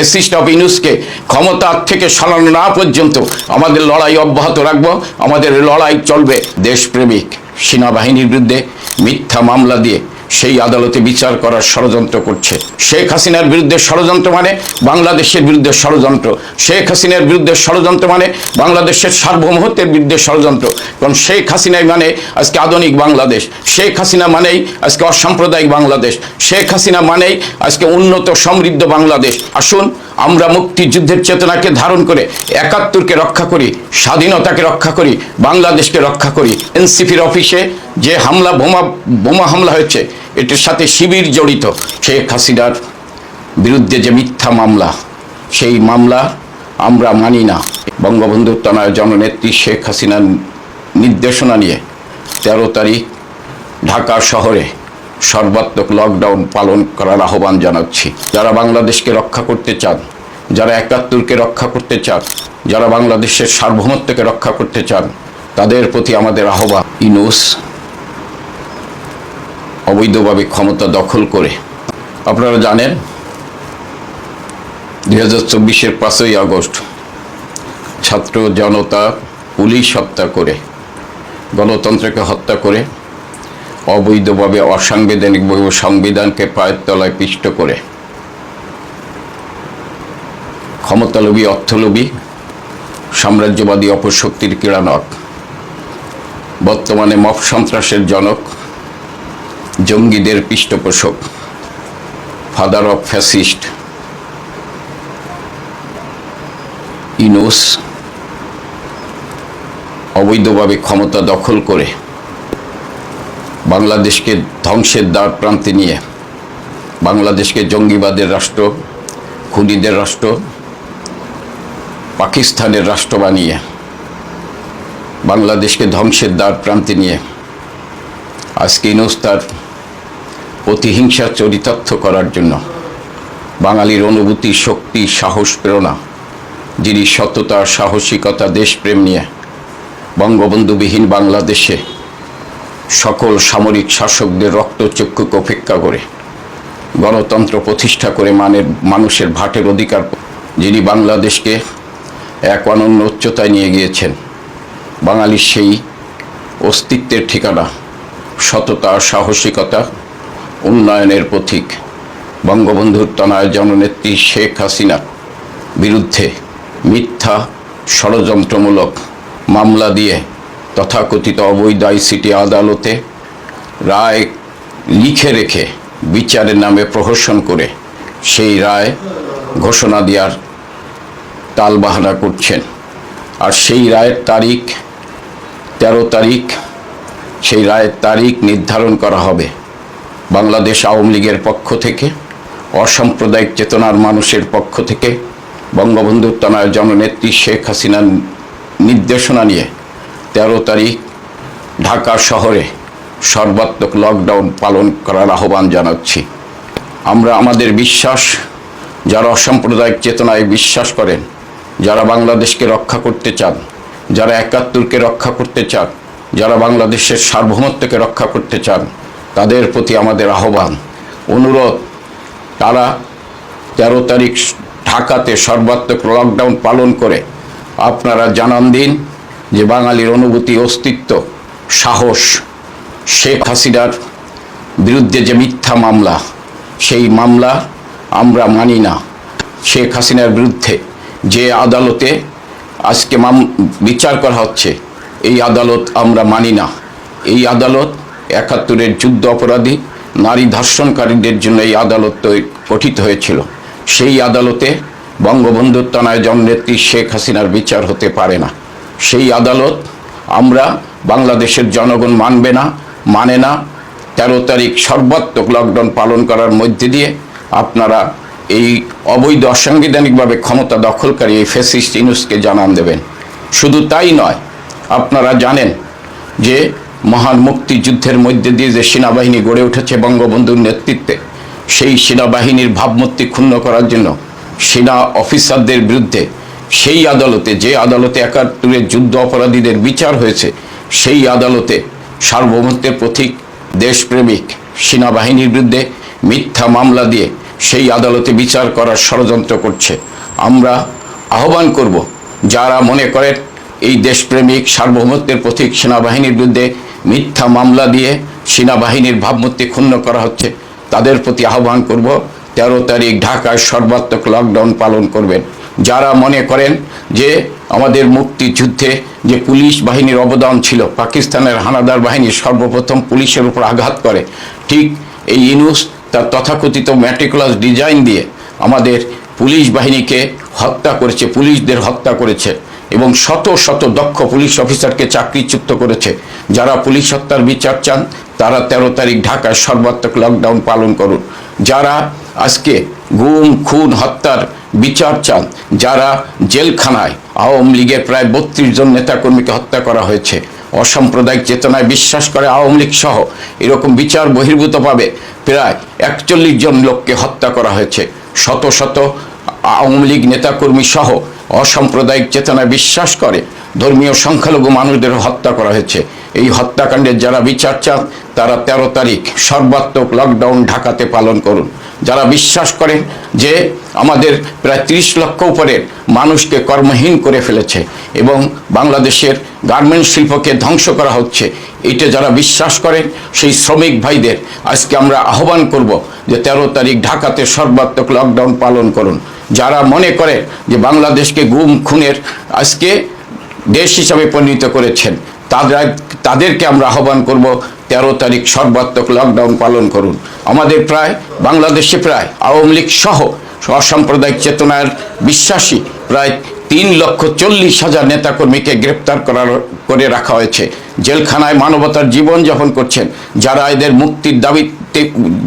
Fascist of ইনুসকে ক্ষমতার থেকে সরানো না পর্যন্ত আমাদের লড়াই অব্যাহত রাখব, আমাদের লড়াই চলবে দেশপ্রেমিক সেনাবাহিনীর বিরুদ্ধে মিথ্যা মামলা দিয়ে। সেই আদালতে বিচার করার ষড়যন্ত্র করছে। শেখ হাসিনার বিরুদ্ধে ষড়যন্ত্র মানে বাংলাদেশের বিরুদ্ধে ষড়যন্ত্র। শেখ হাসিনার বিরুদ্ধে ষড়যন্ত্র মানে বাংলাদেশের সার্বভৌমত্বের বিরুদ্ধে ষড়যন্ত্র। কারণ শেখ হাসিনাই মানে আজকে আধুনিক বাংলাদেশ। শেখ হাসিনা মানেই আজকে অসাম্প্রদায়িক বাংলাদেশ। শেখ হাসিনা মানেই আজকে উন্নত, সমৃদ্ধ বাংলাদেশ। আসুন, আমরা মুক্তিযুদ্ধের চেতনাকে ধারণ করে একাত্তরকে রক্ষা করি, স্বাধীনতাকে রক্ষা করি, বাংলাদেশকে রক্ষা করি। এনসিপির অফিসে যে হামলা, বোমা বোমা হামলা হয়েছে এটির সাথে শিবির জড়িত শেখ হাসিনার বিরুদ্ধে যে মিথ্যা মামলা, সেই মামলা আমরা মানি না। বঙ্গবন্ধু তনয় জননেত্রী শেখ হাসিনার নির্দেশনা নিয়ে তেরো তারিখ ঢাকা শহরে সর্বাত্মক লকডাউন পালন করার আহ্বান জানাচ্ছি। যারা বাংলাদেশকে রক্ষা করতে চান, যারা একাত্তরকে রক্ষা করতে চান, যারা বাংলাদেশের সার্বভৌমত্বকে রক্ষা করতে চান, তাদের প্রতি আমাদের আহ্বান। ইনুস অবৈধভাবে ক্ষমতা দখল করে। আপনারা জানেন, দুই হাজার চব্বিশের পাঁচই আগস্ট ছাত্র জনতা পুলিশ হত্যা করে, গণতন্ত্রকে হত্যা করে, অবৈধভাবে অসাংবিধানিকভাবে সংবিধানকে পায়ের তলায় পিষ্ট করে। ক্ষমতালোভী, অর্থলোভী, সাম্রাজ্যবাদী অপশক্তির ক্রীড়ানক, বর্তমানে মফ সন্ত্রাসের জনক জঙ্গিদের পৃষ্ঠপোষক ফাদার অফ ফ্যাসিস্ট ইনোস অবৈধভাবে ক্ষমতা দখল করে বাংলাদেশকে ধ্বংসের দ্বার প্রান্তে নিয়ে, বাংলাদেশকে জঙ্গিবাদের রাষ্ট্র, খুনিদের রাষ্ট্র, পাকিস্তানের রাষ্ট্র বানিয়ে, বাংলাদেশকে ধ্বংসের দ্বার প্রান্তে নিয়ে। আজকে ইনোস তার প্রতিহিংসা চরিতার্থ করার জন্য। বাঙালির অনুভূতি, শক্তি, সাহস, প্রেরণা, যিনি সততা, সাহসিকতা, দেশপ্রেম নিয়ে বঙ্গবন্ধুবিহীন বাংলাদেশে সকল সামরিক শাসকদের রক্তচক্ষুকে উপেক্ষা করে, গণতন্ত্র প্রতিষ্ঠা করে মানের, মানুষের ভাটের অধিকার যিনি বাংলাদেশকে এক অনন্য উচ্চতায় নিয়ে গিয়েছেন। বাঙালির সেই অস্তিত্বের ঠিকানা, সততা, সাহসিকতা উন্নয়নের পথিক। বঙ্গবন্ধুর তনয় জননেত্রী শেখ হাসিনা বিরুদ্ধে মিথ্যা ষড়যন্ত্রমূলক মামলা দিয়ে তথাকথিত অবৈধ আইসিটি আদালতে রায় লিখে রেখে বিচারের নামে প্রহসন করে সেই রায় ঘোষণা দেওয়ার তালবাহানা করছেন। আর সেই রায়ের তারিখ, তেরো তারিখ, সেই রায়ের তারিখ নির্ধারণ করা হবে। বাংলাদেশ আওয়ামী লীগের পক্ষ থেকে, অসাম্প্রদায়িক চেতনার মানুষের পক্ষ থেকে বঙ্গবন্ধুর তনয় জননেত্রী শেখ হাসিনার নির্দেশনা নিয়ে তেরো তারিখ ঢাকা শহরে সর্বাত্মক লকডাউন পালন করার আহ্বান জানাচ্ছি। আমরা আমাদের বিশ্বাস, যারা অসাম্প্রদায়িক চেতনায় বিশ্বাস করেন, যারা বাংলাদেশকে রক্ষা করতে চান, যারা একাত্তরকে রক্ষা করতে চান, যারা বাংলাদেশের সার্বভৌমত্বকে রক্ষা করতে চান তাদের প্রতি আমাদের আহ্বান, অনুরোধ, তারা তেরো তারিখ ঢাকাতে সর্বাত্মক লকডাউন পালন করে আপনারা জানান দিন যে বাঙালির অনুভূতি, অস্তিত্ব, সাহস, শেখ হাসিনার বিরুদ্ধে যে মিথ্যা মামলা, সেই মামলা আমরা মানি না। শেখ হাসিনার বিরুদ্ধে যে আদালতে আজকে মাম বিচার করা হচ্ছে, এই আদালত আমরা মানি না। এই আদালত একাত্তরের যুদ্ধ অপরাধী, নারী ধর্ষণকারীদের জন্য এই আদালত গঠিত হয়েছিল। সেই আদালতে বঙ্গবন্ধুর তনায় জননেত্রী শেখ হাসিনার বিচার হতে পারে না। সেই আদালত আমরা বাংলাদেশের জনগণ মানবে না মানে না। তেরো তারিখ সর্বাত্মক লকডাউন পালন করার মধ্যে দিয়ে আপনারা এই অবৈধ অসাংবিধানিকভাবে ক্ষমতা দখলকারী এই ফেসিস্ট ইনুসকে জানান দেবেন। শুধু তাই নয়, আপনারা জানেন যে মহান মুক্তিযুদ্ধের মধ্যে দিয়ে যে সেনাবাহিনী গড়ে উঠেছে বঙ্গবন্ধুর নেতৃত্বে, সেই সেনাবাহিনীর ভাবমূর্তি ক্ষুণ্ণ করার জন্য সেনা অফিসারদের বিরুদ্ধে, সেই আদালতে, যে আদালতে একাত্তরের যুদ্ধ অপরাধীদের বিচার হয়েছে, সেই আদালতে সার্বভৌমত্বের প্রতীক, দেশপ্রেমিক সেনাবাহিনীর বিরুদ্ধে মিথ্যা মামলা দিয়ে সেই আদালতে বিচার করার ষড়যন্ত্র করছে। আমরা আহ্বান করব, যারা মনে করেন এই দেশপ্রেমিক সার্বভৌমত্বের প্রতীক সেনাবাহিনীর বিরুদ্ধে মিথ্যা মামলা দিয়ে সেনাবাহিনীর ভাবমূর্তি ক্ষুণ্ণ করা হচ্ছে। তাদের প্রতি আহ্বান করব, তেরো তারিখ ঢাকায় সর্বাত্মক লকডাউন পালন করবেন। যারা মনে করেন যে আমাদের মুক্তিযুদ্ধে যে পুলিশ বাহিনীর অবদান ছিল, পাকিস্তানের হানাদার বাহিনী সর্বপ্রথম পুলিশের উপর আঘাত করে, ঠিক এই ইনুস তার তথাকথিত ম্যাটিকুলাস ডিজাইন দিয়ে আমাদের পুলিশ বাহিনীকে হত্যা করেছে, পুলিশদের হত্যা করেছে। এবং শত শত দক্ষ পুলিশ অফিসারকে চাকরিচ্যুত করেছে। যারা পুলিশ হত্যার বিচার চান, তারা তেরো তারিখ ঢাকায় সর্বাত্মক লকডাউন পালন করুন। যারা আজকে গুম, খুন, হত্যার বিচার চান, যারা জেলখানায় আওয়ামী লীগের প্রায় বত্রিশ জন নেতাকর্মীকে হত্যা করা হয়েছে, অসাম্প্রদায়িক চেতনায় বিশ্বাস করে আওয়ামী লীগ সহ এরকম বিচার বহির্ভূতভাবে প্রায় একচল্লিশ জন লোককে হত্যা করা হয়েছে। শত শত আওয়ামী লীগ নেতাকর্মী সহ অসাম্প্রদায়িক চেতনায় বিশ্বাস করে, ধর্মীয় সংখ্যালঘু মানুষদের হত্যা করা হয়েছে। এই হত্যাকাণ্ডের যারা বিচার চান, তারা তেরো তারিখ সর্বাত্মক লকডাউন ঢাকাতে পালন করুন। যারা বিশ্বাস করেন যে আমাদের প্রায় তিরিশ লক্ষ উপরের মানুষকে কর্মহীন করে ফেলেছে এবং বাংলাদেশের গার্মেন্টস শিল্পকে ধ্বংস করা হচ্ছে, এটা যারা বিশ্বাস করেন সেই শ্রমিক ভাইদের আজকে আমরা আহ্বান করব যে তেরো তারিখ ঢাকাতে সর্বাত্মক লকডাউন পালন করুন। যারা মনে করে যে বাংলাদেশকে গুম, খুনের আজকে দেশ হিসাবে পরিণত করেছেন তাদের, তাদেরকে আমরা আহ্বান করব, তেরো তারিখ সর্বাত্মক লকডাউন পালন করুন। আমাদের প্রায়, বাংলাদেশে প্রায়, আওয়ামী লীগ সহ অসাম্প্রদায়িক চেতনার বিশ্বাসী প্রায় তিন লক্ষ চল্লিশ হাজার নেতাকর্মীকে গ্রেপ্তার করার, করে রাখা হয়েছে। জেলখানায় মানবতার জীবন যাপন করছেন। যারা এদের মুক্তির দাবি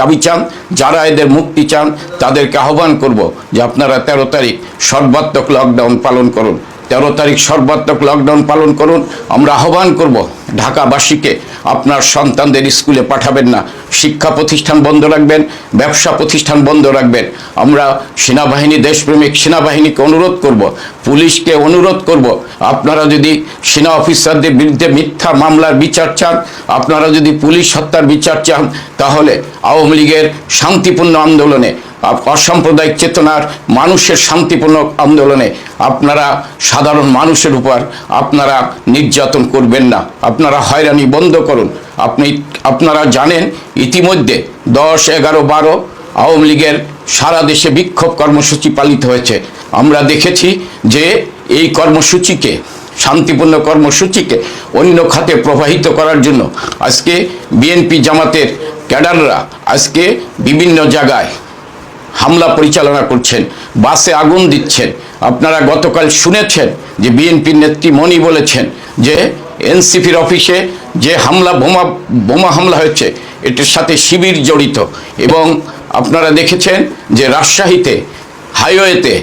দাবি চান, যারা এদের মুক্তি চান, তাদেরকে আহ্বান করব যে আপনারা তেরো তারিখ সর্বাত্মক লকডাউন পালন করুন। তেরো তারিখ সর্বাত্মক লকডাউন পালন করুন। আমরা আহ্বান করব ঢাকাবাসীকে, আপনার সন্তানদের স্কুলে পাঠাবেন না। শিক্ষা প্রতিষ্ঠান বন্ধ রাখবেন, ব্যবসা প্রতিষ্ঠান বন্ধ রাখবেন। আমরা সেনাবাহিনী, দেশপ্রেমিক সেনাবাহিনীকে অনুরোধ করব, পুলিশকে অনুরোধ করব, আপনারা যদি সেনা অফিসারদের বিরুদ্ধে মিথ্যা মামলার বিচার চান, আপনারা যদি পুলিশ হত্যার বিচার চান, তাহলে আওয়ামী লীগের শান্তিপূর্ণ আন্দোলনে অসাম্প্রদায়িক চেতনার মানুষের শান্তিপূর্ণ আন্দোলনে আপনারা সাধারণ মানুষের উপর আপনারা নির্যাতন করবেন না। আপনারা হয়রানি বন্ধ করুন। আপনি আপনারা জানেন, ইতিমধ্যে দশ, এগারো, বারো আওয়ামী লীগের সারা দেশে বিক্ষোভ কর্মসূচি পালিত হয়েছে। আমরা দেখেছি যে এই কর্মসূচিকে, শান্তিপূর্ণ কর্মসূচিকে অন্য খাতে প্রবাহিত করার জন্য আজকে বিএনপি জামাতের ক্যাডাররা আজকে বিভিন্ন জায়গায় হামলা পরিচালনা করছেন, বাসে আগুন দিচ্ছেন। আপনারা গতকাল শুনেছেন যে বিএনপির নেত্রী মণি বলেছেন যে এনসিপির অফিসে যে হামলা, বোমা বোমা হামলা হয়েছে, এটির সাথে শিবির জড়িত। এবং আপনারা দেখেছেন যে রাজশাহীতে, হাইওয়েতে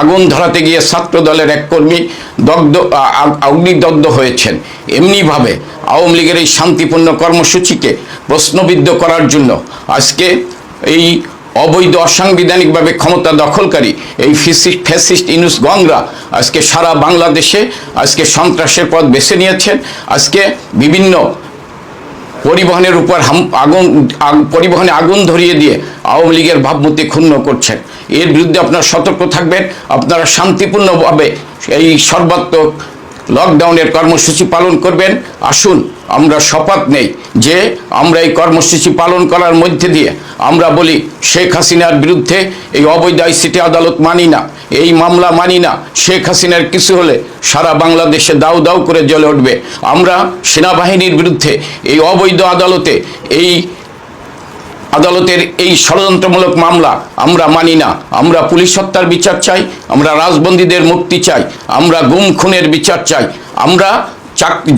আগুন ধরাতে গিয়ে ছাত্র দলের এক কর্মী দগ্ধ অগ্নিদগ্ধ হয়েছেন। এমনিভাবে আওয়ামী লীগের এই শান্তিপূর্ণ কর্মসূচিকে প্রশ্নবিদ্ধ করার জন্য আজকে এই অবৈধ অসাংবিধানিকভাবে ক্ষমতা দখলকারী এই ফিসিস্ট ফ্যাসিস্ট ইনুস গংরা আজকে সারা বাংলাদেশে আজকে সন্ত্রাসের পথ বেছে নিয়েছেন। আজকে বিভিন্ন পরিবহনের উপর আগুন পরিবহনে আগুন ধরিয়ে দিয়ে আওয়ামী লীগের ভাবমূর্তি ক্ষুণ্ণ করছেন। এর বিরুদ্ধে আপনারা সতর্ক থাকবেন, আপনারা শান্তিপূর্ণভাবে এই সর্বাত্মক লকডাউনের কর্মসূচি পালন করবেন। আসুন, আমরা শপথ নেই যে আমরা এই কর্মসূচি পালন করার মধ্যে দিয়ে আমরা বলি, শেখ হাসিনার বিরুদ্ধে এই অবৈধ আইসিটি আদালত মানি না, এই মামলা মানি না, শেখ হাসিনার কিছু হলে সারা বাংলাদেশে দাউ দাউ করে জ্বলে উঠবে। আমরা সেনাবাহিনীর বিরুদ্ধে এই অবৈধ আদালতে এই আদালতের এই ষড়যন্ত্রমূলক মামলা আমরা মানি না। আমরা পুলিশ হত্যার বিচার চাই, আমরা রাজবন্দীদের মুক্তি চাই, আমরা গুম খুনের বিচার চাই। আমরা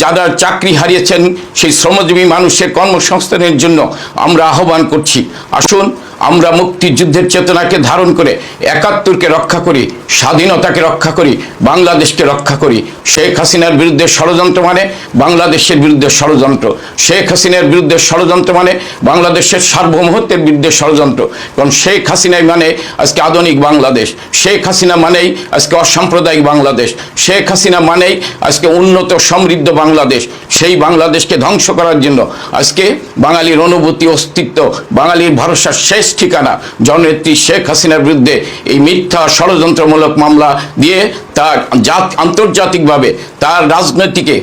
যারা চাকরি হারিয়েছেন সেই শ্রমজীবী মানুষের কর্মসংস্থানের জন্য আমরা আহ্বান করছি। আসুন আমরা মুক্তিযুদ্ধের চেতনাকে ধারণ করে, একাত্তরকে রক্ষা করি, স্বাধীনতাকে রক্ষা করি, বাংলাদেশকে রক্ষা করি। শেখ হাসিনার বিরুদ্ধে ষড়যন্ত্র মানে বাংলাদেশের বিরুদ্ধে ষড়যন্ত্র। শেখ হাসিনার বিরুদ্ধে ষড়যন্ত্র মানে বাংলাদেশের সার্বভৌমত্বের বিরুদ্ধে ষড়যন্ত্র। কারণ শেখ হাসিনাই মানে আজকে আধুনিক বাংলাদেশ। শেখ হাসিনা মানেই আজকে অসাম্প্রদায়িক বাংলাদেশ। শেখ হাসিনা মানেই আজকে উন্নত সমৃদ্ধ বাংলাদেশ। সেই বাংলাদেশকে ধ্বংস করার জন্য আজকে বাঙালির অনুভূতি, অস্তিত্ব, বাঙালির ভরসা শেষ ঠিকানা। জননেত্রী শেখ হাসিনার বিরুদ্ধে এই মিথ্যা ষড়যন্ত্রমূলক মামলা দিয়ে তার জাত আন্তর্জাতিকভাবে তার রাজনৈতিকে,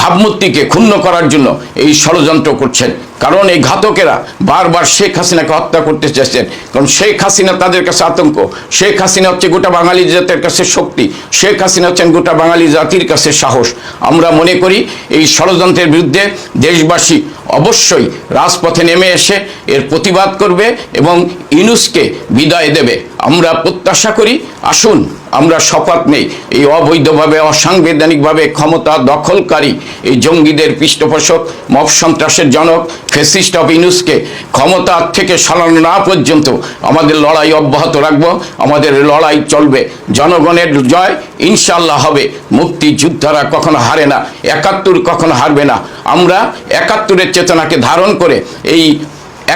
ভাবমূর্তিকে ক্ষুণ্ণ করার জন্য এই ষড়যন্ত্র করছেন কারণ এই ঘাতকেরা বারবার শেখ হাসিনাকে হত্যা করতে চেয়েছেন। কারণ শেখ হাসিনা তাদের কাছে আতঙ্ক। শেখ হাসিনা হচ্ছে গোটা বাঙালি জাতির কাছে শক্তি। শেখ হাসিনা হচ্ছেন গোটা বাঙালি জাতির কাছে সাহস। আমরা মনে করি এই ষড়যন্ত্রের বিরুদ্ধে দেশবাসী অবশ্যই রাজপথে নেমে এসে এর প্রতিবাদ করবে এবং ইনুসকে বিদায় দেবে। আমরা প্রত্যাশা করি, আসুন, আমরা শপথ নেই। এই অবৈধভাবে, অসাংবিধানিকভাবে ক্ষমতা দখলকারী এই জঙ্গিদের পৃষ্ঠপোষক, মব সন্ত্রাসের জনক ফেসিস্ট অফ ইনুসকে ক্ষমতা থেকে সরানো না পর্যন্ত আমাদের লড়াই অব্যাহত রাখব, আমাদের লড়াই চলবে। জনগণের জয় ইনশাল্লাহ হবে। মুক্তিযোদ্ধারা কখনো হারে না, একাত্তর কখনো হারবে না। আমরা একাত্তরের চেতনাকে ধারণ করে এই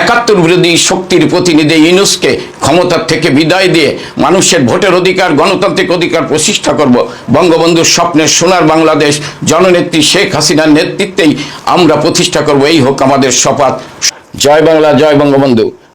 একাত্তর বিরোধী শক্তির প্রতিনিধি ইউনুসকে ক্ষমতার থেকে বিদায় দিয়ে মানুষের ভোটের অধিকার, গণতান্ত্রিক অধিকার প্রতিষ্ঠা করব। বঙ্গবন্ধুর স্বপ্নের সোনার বাংলাদেশ, জননেত্রী শেখ হাসিনার নেতৃত্বেই আমরা প্রতিষ্ঠা করব। এই হোক আমাদের শপথ। জয় বাংলা, জয় বঙ্গবন্ধু।